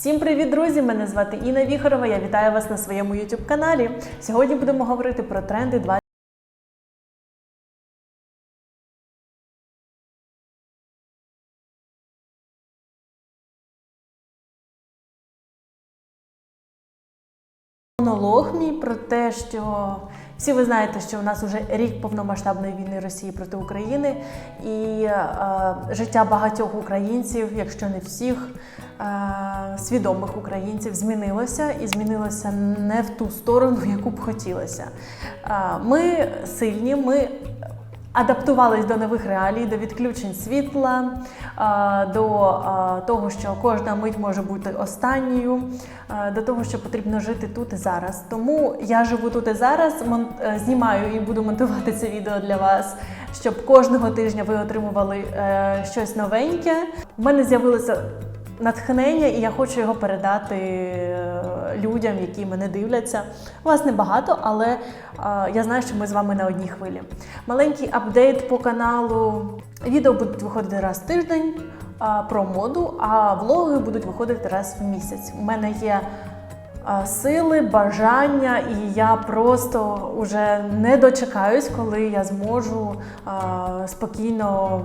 Всім привіт, друзі! Мене звати Інна Віхорова. Я вітаю вас на своєму youtube каналі. Сьогодні будемо говорити про тренди 20 Монолог мій про те, що всі ви знаєте, що у нас вже рік повномасштабної війни Росії проти України, і е, життя багатьох українців, якщо не всіх е, свідомих українців, змінилося і змінилося не в ту сторону, яку б хотілося. Е, ми сильні, ми адаптувались до нових реалій, до відключень світла, е, до е, того, що кожна мить може бути останньою, е, до того, що потрібно жити тут і зараз. Тому я живу тут і зараз, знімаю і буду монтувати це відео для вас, щоб кожного тижня ви отримували щось новеньке. У мене з'явилося натхнення, і я хочу його передати людям, які мене дивляться. Вас небагато, але я знаю, що ми з вами на одній хвилі. Маленький апдейт по каналу. Відео будуть виходити раз в тиждень про моду, а влоги будуть виходити раз в місяць. У мене є сили, бажання, і я просто вже не дочекаюсь, коли я зможу е, спокійно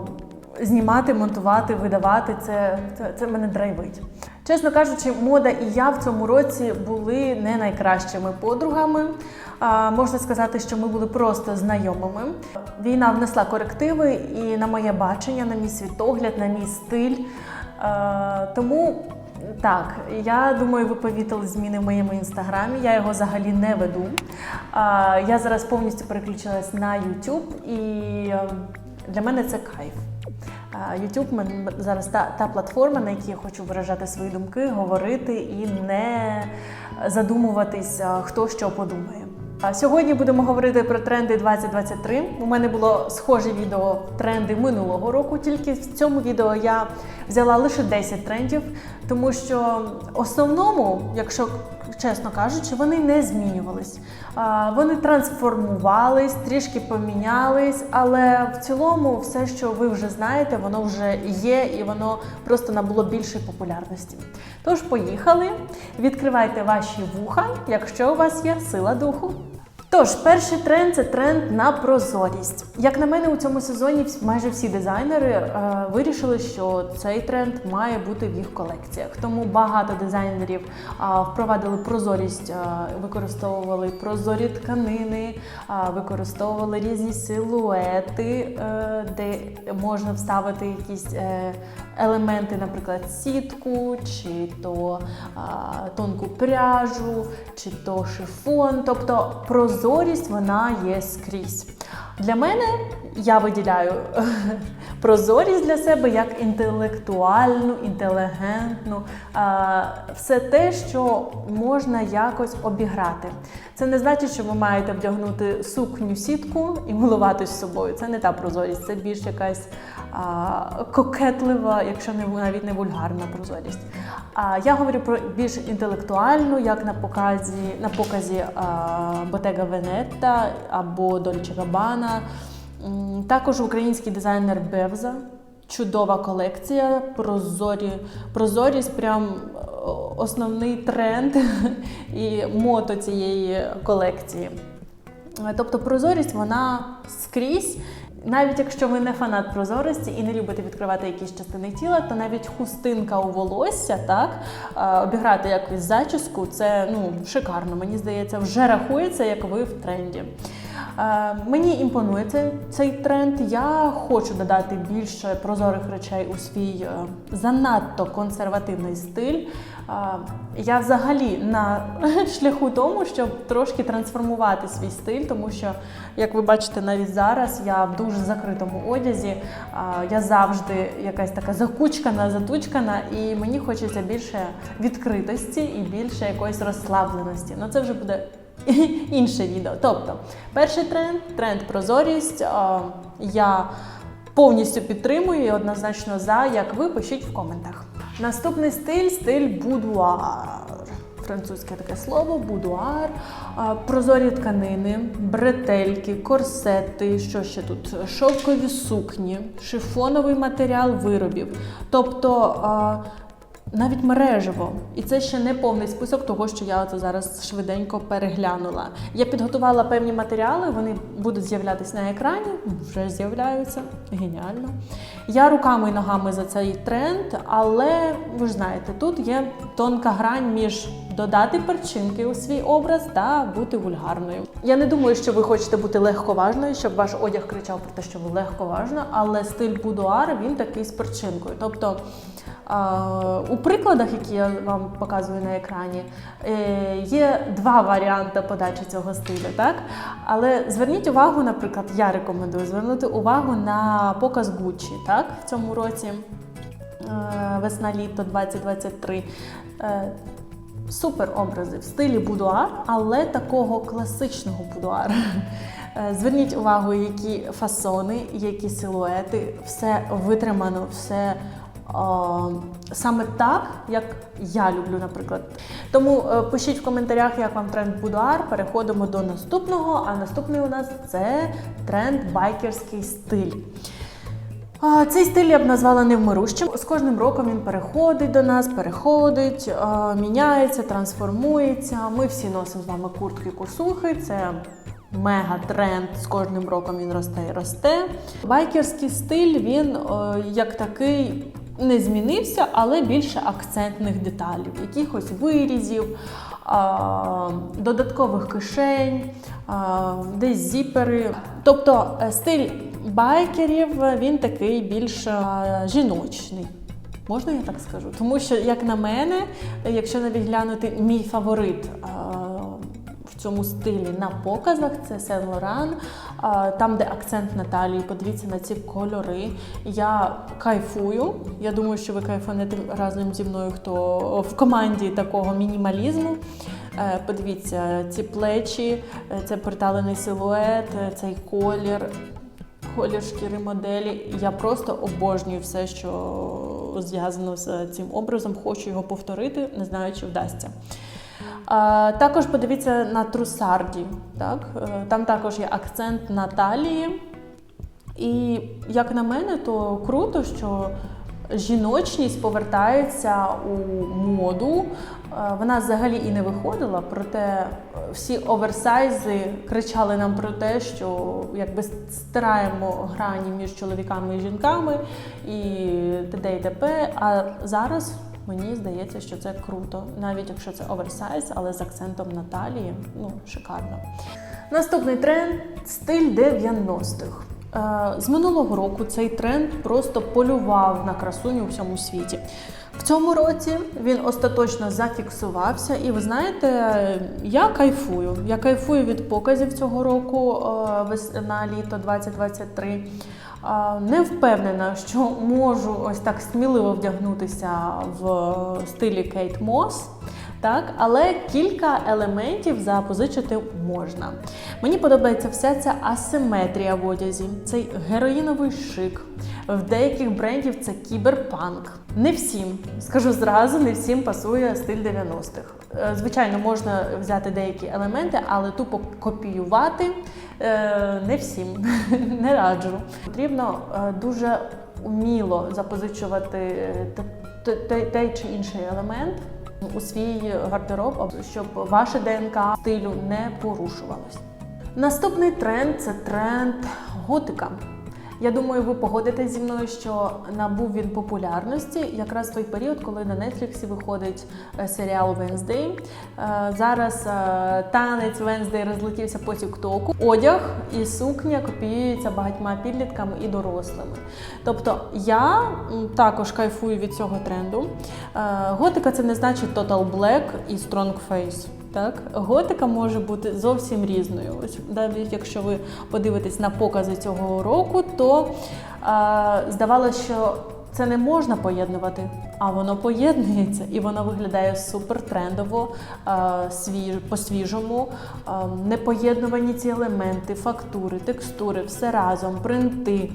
знімати, монтувати, видавати. Це, це, це мене драйвить. Чесно кажучи, мода і я в цьому році були не найкращими подругами. А, можна сказати, що ми були просто знайомими. Війна внесла корективи і на моє бачення, на мій світогляд, на мій стиль. А, тому так, я думаю, ви помітили зміни в моєму інстаграмі. Я його взагалі не веду. А, я зараз повністю переключилась на YouTube, і для мене це кайф. YouTube зараз та, та платформа, на якій я хочу виражати свої думки, говорити і не задумуватись, хто що подумає. Сьогодні будемо говорити про тренди 2023. У мене було схоже відео тренди минулого року. Тільки в цьому відео я взяла лише 10 трендів, тому що основному, якщо чесно кажучи, вони не змінювались. Вони трансформувались, трішки помінялись, але в цілому все, що ви вже знаєте, воно вже є і воно просто набуло більшої популярності. Тож поїхали, відкривайте ваші вуха, якщо у вас є сила духу. Тож, перший тренд це тренд на прозорість. Як на мене, у цьому сезоні майже всі дизайнери е, вирішили, що цей тренд має бути в їх колекціях. Тому багато дизайнерів е, впровадили прозорість, е, використовували прозорі тканини, е, використовували різні силуети, е, де можна вставити якісь е, елементи, наприклад, сітку, чи то а, тонку пряжу, чи то шифон. Тобто прозорість вона є скрізь. Для мене я виділяю прозорість для себе як інтелектуальну, інтелігентну, все те, що можна якось обіграти. Це не значить, що ви маєте вдягнути сукню сітку і милуватись собою. Це не та прозорість, це більш якась кокетлива, якщо не навіть не вульгарна прозорість. Я говорю про більш інтелектуальну, як на показі на показі а, Bottega Veneta або Gabbana. М, Також український дизайнер Бевза. Чудова колекція, прозорі, прозорість прям основний тренд і мото цієї колекції. Тобто прозорість вона скрізь. Навіть якщо ви не фанат прозорості і не любите відкривати якісь частини тіла, то навіть хустинка у волосся, так е, обіграти якусь зачіску, це ну шикарно. Мені здається, вже рахується, як ви в тренді. Е, Мені імпонує цей, тренд. Я хочу додати більше прозорих речей у свій е, занадто консервативний стиль. Е, Я взагалі на шляху тому, щоб трошки трансформувати свій стиль, тому що, як ви бачите, навіть зараз я в дуже закритому одязі. Я завжди якась така закучкана, затучкана, і мені хочеться більше відкритості і більше якоїсь розслабленості. Ну це вже буде інше відео. Тобто, перший тренд тренд прозорість. Я повністю підтримую і однозначно за, як ви пишіть в коментах. Наступний стиль стиль будуар. Французьке таке слово, будуар, прозорі тканини, бретельки, корсети, що ще тут? Шовкові сукні, шифоновий матеріал виробів. Тобто а, навіть мережево. І це ще не повний список того, що я це зараз швиденько переглянула. Я підготувала певні матеріали, вони будуть з'являтися на екрані, вже з'являються. Геніально. Я руками і ногами за цей тренд, але ви ж знаєте, тут є тонка грань між додати перчинки у свій образ та бути вульгарною. Я не думаю, що ви хочете бути легковажною, щоб ваш одяг кричав про те, що ви легковажна, але стиль будуар він такий з перчинкою. Тобто у прикладах, які я вам показую на екрані, е, є два варіанти подачі цього стилю, так? Але зверніть увагу, наприклад, я рекомендую звернути увагу на показ Gucci, так, в цьому році. е, Весна-літо 2023. Супер образи в стилі будуар, але такого класичного будуара. Е, Зверніть увагу, які фасони, які силуети, все витримано, все саме так, як я люблю, наприклад. Тому е, пишіть в коментарях, як вам тренд будуар. Переходимо до наступного. А наступний у нас це тренд байкерський стиль. Цей стиль я б назвала невмирущим. З кожним роком він переходить до нас, переходить, міняється, трансформується. Ми всі носимо з вами куртки косухи. Це мега тренд. З кожним роком він росте і росте. Байкерський стиль він о, як такий. Не змінився, але більше акцентних деталей, якихось вирізів, додаткових кишень, десь зіпери. Тобто е, стиль байкерів він такий більш е, жіночний. Можна я так скажу? Тому що, як на мене, якщо навіть глянути мій фаворит е, в цьому стилі на показах, це Сен Лоран, е, там, де акцент на талії, подивіться на ці кольори. Я кайфую. Я думаю, що ви кайфанете разом зі мною, хто в команді такого мінімалізму. Подивіться, ці плечі, це приталений силует, цей колір, колір шкіри моделі. Я просто обожнюю все, що зв'язано з цим образом. Хочу його повторити, не знаю, чи вдасться. Також подивіться на трусарді. Так? Е, Там також є акцент на талії. І як на мене, то круто, що жіночність повертається у моду. Е, Вона взагалі і не виходила, проте всі оверсайзи кричали нам про те, що якби стираємо грані між чоловіками і жінками, і т.д. і т.п. А зараз мені здається, що це круто, навіть якщо це оверсайз, але з акцентом на талії, ну шикарно. Наступний тренд стиль 90-х. Е, З минулого року цей тренд просто полював на красуню у всьому світі. В цьому році він остаточно зафіксувався, і ви знаєте, я кайфую. Я кайфую від показів цього року е, на літо 2023. Е, Не впевнена, що можу ось так сміливо вдягнутися в стилі Кейт Мос. Так, але кілька елементів запозичити можна. Мені подобається вся ця асиметрія в одязі, цей героїновий шик. В деяких брендів це кіберпанк. Не всім, скажу зразу, не всім пасує стиль 90-х. Е, Звичайно, можна взяти деякі елементи, але тупо копіювати е, не всім, не раджу. Потрібно е, дуже уміло запозичувати той чи інший елемент у свій гардероб, щоб ваше ДНК стилю не порушувалось. Наступний тренд це тренд готика. Я думаю, ви погодитесь зі мною, що набув він популярності якраз в той період, коли на Нетфліксі виходить е, серіал Wednesday. Е, Зараз е, танець Wednesday розлетівся по Тіктоку. Одяг і сукня копіюються багатьма підлітками і дорослими. Тобто я також кайфую від цього тренду. Готика це не значить Total Black і Strong Face. Так, готика може бути зовсім різною. Ось навіть якщо ви подивитесь на покази цього року, то е, здавалося, що це не можна поєднувати, а воно поєднується і воно виглядає супер трендово, свіж, по-свіжому. Непоєднувані ці елементи, фактури, текстури, все разом, принти.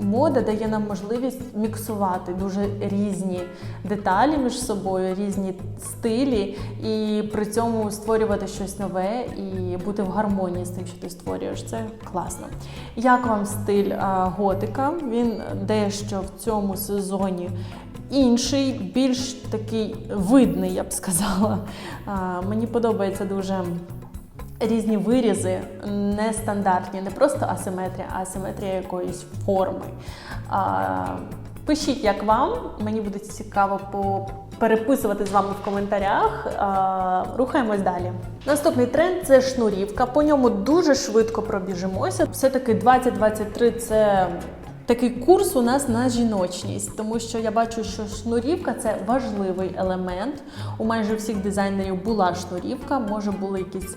Мода дає нам можливість міксувати дуже різні деталі між собою, різні стилі, і при цьому створювати щось нове і бути в гармонії з тим, що ти створюєш. Це класно. Як вам стиль готика? Він дещо в цьому сезоні інший, більш такий видний, я б сказала. Мені подобається дуже різні вирізи, нестандартні, не просто асиметрія, а асиметрія якоїсь форми. А, Пишіть, як вам. Мені буде цікаво переписувати з вами в коментарях. А, Рухаємось далі. Наступний тренд це шнурівка. По ньому дуже швидко пробіжимося. Все-таки 2023 це. Такий курс у нас на жіночність, тому що я бачу, що шнурівка це важливий елемент. У майже всіх дизайнерів була шнурівка, може були якісь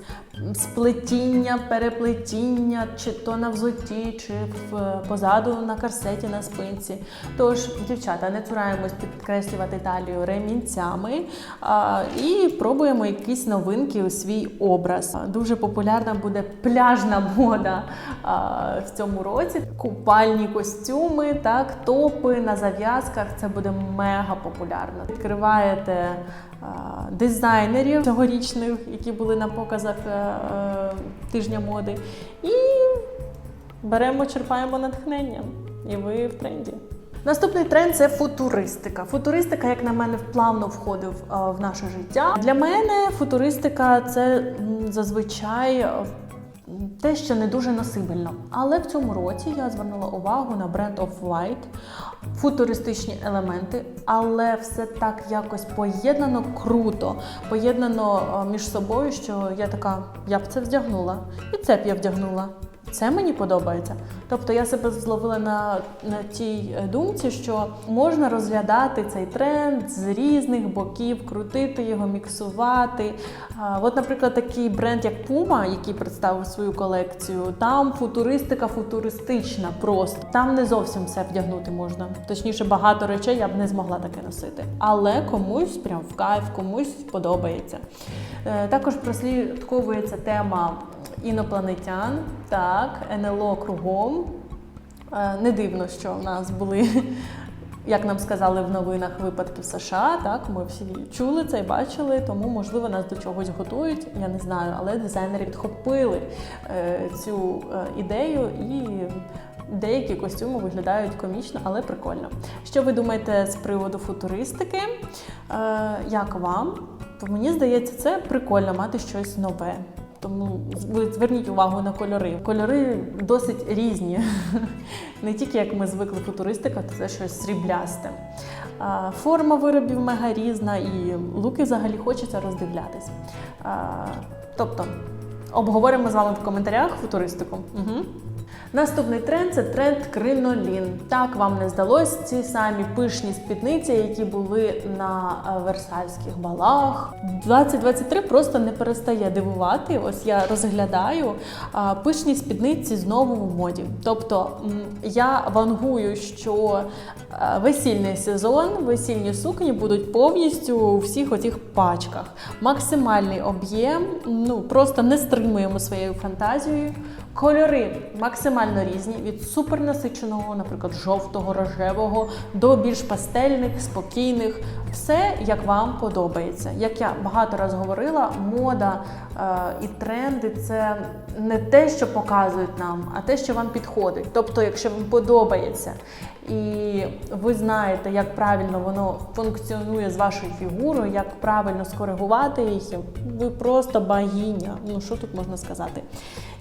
сплетіння, переплетіння, чи то на взутті, чи в позаду на корсеті на спинці. Тож, дівчата, не цураємось підкреслювати талію ремінцями а, і пробуємо якісь новинки у свій образ. Дуже популярна буде пляжна мода а, в цьому році. Купальні костюми, так, топи на зав'язках. Це буде мега популярно. Відкриваєте а, дизайнерів цьогорічних, які були на показах е, е, тижня моди, і беремо, черпаємо натхнення. І ви в тренді. Наступний тренд це футуристика. Футуристика, як на мене, плавно входив е, в наше життя. Для мене футуристика це зазвичай е, те, що не дуже насибельно. Але в цьому році я звернула увагу на бренд Off-White, футуристичні елементи, але все так якось поєднано круто, поєднано е, між собою, що я така, я б це вдягнула, і це б я вдягнула. Це мені подобається. Тобто я себе зловила на, на тій е, думці, що можна розглядати цей тренд з різних боків, крутити його, міксувати. От, наприклад, такий бренд, як Puma, який представив свою колекцію, там футуристика футуристична просто. Там не зовсім все вдягнути можна. Точніше, багато речей я б не змогла таке носити. Але комусь прям в кайф, комусь подобається. Е, Також прослідковується тема інопланетян, так, НЛО кругом. Е, Не дивно, що в нас були, як нам сказали в новинах, випадки в США. Так, ми всі чули це і бачили, тому можливо нас до чогось готують. Я не знаю, але дизайнери підхопили е, цю е, ідею і. Деякі костюми виглядають комічно, але прикольно. Що ви думаєте з приводу футуристики? Е, як вам? То мені здається, це прикольно мати щось нове. Тому зверніть увагу на кольори. Кольори досить різні. Не тільки як ми звикли футуристика, це щось сріблясте. Форма виробів мега різна, і луки взагалі хочеться роздивлятись. Тобто, обговоримо з вами в коментарях футуристику. Угу. Наступний тренд це тренд кринолін. Так вам не здалось ці самі пишні спідниці, які були на е, версальських балах. 2023 просто не перестає дивувати. Ось я розглядаю пишні спідниці знову в моді. Тобто я вангую, що е, весільний сезон, весільні сукні будуть повністю у всіх оцих пачках. Максимальний об'єм, ну просто не стримуємо своєю фантазією. Кольори максимально різні від супернасиченого, наприклад, жовтого, рожевого, до більш пастельних, спокійних. Все як вам подобається. Як я багато раз говорила, мода і тренди це не те, що показують нам, а те, що вам підходить. Тобто, якщо вам подобається і ви знаєте, як правильно воно функціонує з вашою фігурою, як правильно скоригувати їх, ви просто богиня. Ну що тут можна сказати?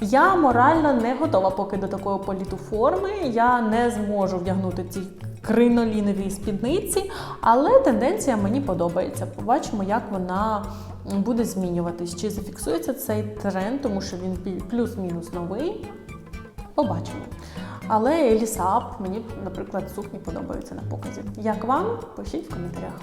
Я морально не готова поки до такої політу форми. Я не зможу вдягнути ці кринолінові спідниці, але тенденція мені подобається. Побачимо, як вона буде змінюватись. Чи зафіксується цей тренд, тому що він плюс-мінус новий. Побачимо. Але Елісап, мені, наприклад, сукні подобаються на показі. Як вам? Пишіть в коментарях.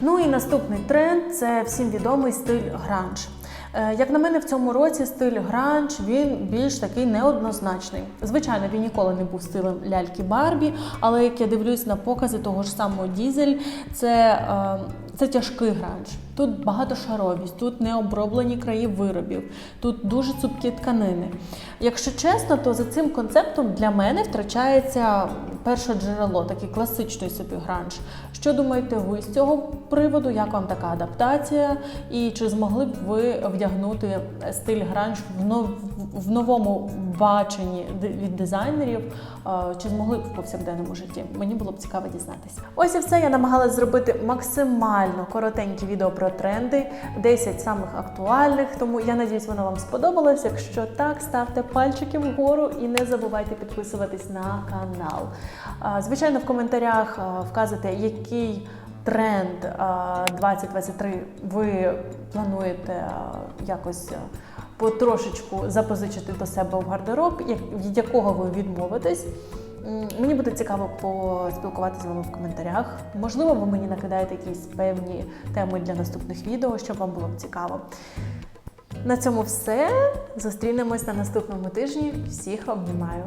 Ну і наступний тренд це всім відомий стиль гранж. Е, Як на мене, в цьому році стиль гранж він більш такий неоднозначний. Звичайно, він ніколи не був стилем ляльки Барбі, але як я дивлюсь на покази того ж самого Дізель, це е, Це тяжкий гранж. Тут багатошаровість, тут не оброблені краї виробів, тут дуже цупкі тканини. Якщо чесно, то за цим концептом для мене втрачається перше джерело, такий класичний собі гранж. Що думаєте ви з цього приводу? Як вам така адаптація? І чи змогли б ви вдягнути стиль гранж в, нов... в новому баченні від дизайнерів? Чи змогли б в повсякденному житті? Мені було б цікаво дізнатися. Ось і все. Я намагалась зробити максимально коротенькі відео про тренди, 10 самих актуальних. Тому я надіюсь, воно вам сподобалось. Якщо так, ставте пальчики вгору і не забувайте підписуватись на канал. Звичайно, в коментарях вказуйте, який тренд 2023 ви плануєте якось. Потрошечку запозичити до себе в гардероб, від якого ви відмовитесь. Мені буде цікаво поспілкуватися з вами в коментарях. Можливо, ви мені накидаєте якісь певні теми для наступних відео, щоб вам було б цікаво. На цьому все. Зустрінемось на наступному тижні. Всіх обнімаю.